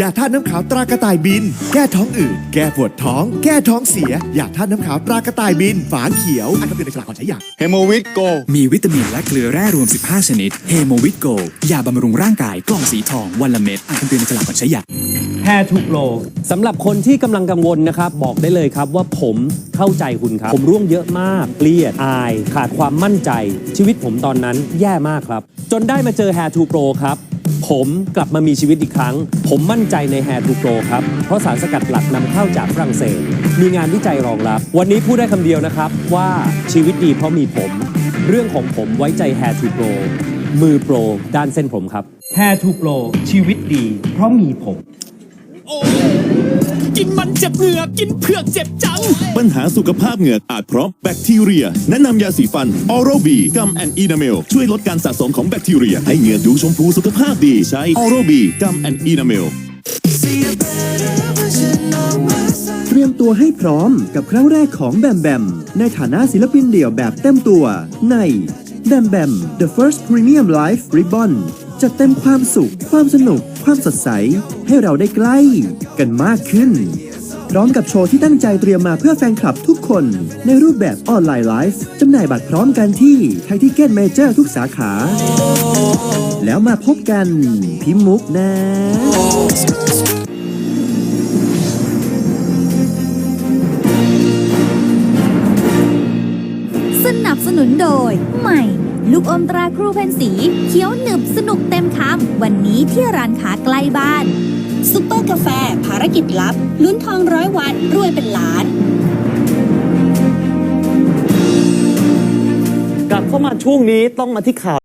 ยาท่าตุน้ำขาวตรากระต่ายบิน แก้ท้องอืดแก้ปวดท้อง แก้ท้องเสียยาท่าตุน้ำขาวตรากระต่ายบิน ฝาเขียวอ่านคำเตือนในฉลากก่อนใช้ยาเฮโมวิตโกมีวิตามินและเกลือแร่รวม 15 ชนิดเฮโมวิตโกยาบำรุงร่างกายกล่องสีทองวันละเม็ดอ่านคำเตือนในฉลากก่อนใช้ยาแ a ทูโ r รสำหรับคนที่กำลังกังวลนะครับ บอกได้เลยครับว่าผมเข้าใจคุณครับ ผมร่วงเยอะมากเครียดอาย ขาดความมั่นใจ ชีวิตผมตอนนั้นแย่มากครับ จนได้มาเจอ Hair to Pro ครับ ผมกลับมามีชีวิตอีกครั้ง ผมมั่นใจใน Hair to Pro ครับ เพราะสารสกัดหลักนำเข้าจากฝรั่งเศส มีงานวิจัยรองรับ วันนี้พูดได้คำเดียวนะครับว่าชีวิตดีเพราะมีผม เรื่องของผมไว้ใจ Hair to Pro มือโปรด้านเส้นผมครับ Hair to Pro ชีวิตดี เพราะมีผม กินมันเจ็บเหงือกกินเผือกเจ็บจัง ปัญหาสุขภาพเหงือกอาจเพราะแบคทีเรีย แนะนำยาสีฟัน Oral B กัมแอนอีนาเมลช่วยลดการสะสมของแบคทีเรีย ให้เหงือกดูชมพูสุขภาพดีใช้ Oral B กัมแอนอีนาเมลเตรียมตัวให้พร้อมกับครั้งแรกของแบมแบม ในฐานะศิลปินเดี่ยวแบบเต็มตัวในแบมแบม The First Premium Live Ribbon จัดเต็มความสุข ความสนุก ความสดใส ให้เราได้ใกล้กันมากขึ้น พร้อมกับโชว์ที่ตั้งใจเตรียมมาเพื่อแฟนคลับทุกคน ในรูปแบบออนไลน์ไลฟ์จำหน่ายบัตรพร้อมกันที่ไทยทิเก็ตเมเจอร์ทุกสาขา แล้วมาพบกันพิมมุกนะสนับสนุนโดยใหม่ ลูกอมตราครูเพนสีเคี้ยวหนึบสนุกเต็มคำวันนี้ที่ร้านค้าใกล้บ้านซุปเปอร์กาแฟ ภารกิจลับ ลุ้นทองร้อยวันรวยเป็นล้าน กลับเข้ามาช่วงนี้ต้องมาที่ข่าว